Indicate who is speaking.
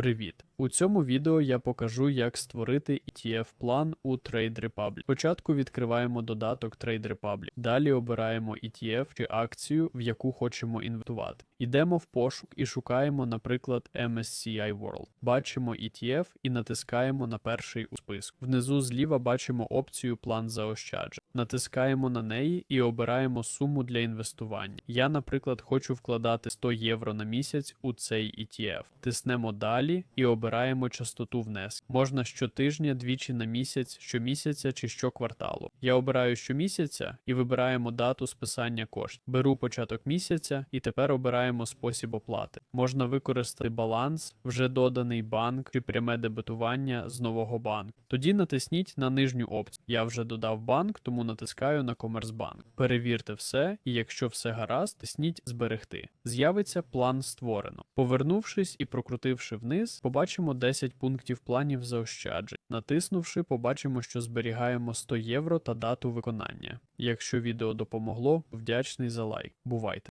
Speaker 1: Привіт! У цьому відео я покажу, як створити ETF-план у Trade Republic. Спочатку відкриваємо додаток Trade Republic, далі обираємо ETF чи акцію, в яку хочемо інвестувати. Йдемо в пошук і шукаємо, наприклад, MSCI World. Бачимо ETF і натискаємо на перший у списку. Внизу зліва бачимо опцію План заощаджень. Натискаємо на неї і обираємо суму для інвестування. Я, наприклад, хочу вкладати 100 євро на місяць у цей ETF. Тиснемо далі і обираємо частоту внеску. Можна щотижня, двічі на місяць, щомісяця чи щокварталу. Я обираю щомісяця і вибираємо дату списання коштів. Беру початок місяця і тепер обираємо спосіб оплати. Можна використати баланс, вже доданий банк чи пряме дебетування з нового банку. Тоді натисніть на нижню опцію. Я вже додав банк, тому натискаю на Комерцбанк. Перевірте все, і якщо все гаразд, тисніть зберегти. З'явиться план створено. Повернувшись і прокрутивши вниз, побачимо 10 пунктів планів заощаджень. Натиснувши, побачимо, що зберігаємо 100 євро та дату виконання. Якщо відео допомогло, вдячний за лайк. Бувайте!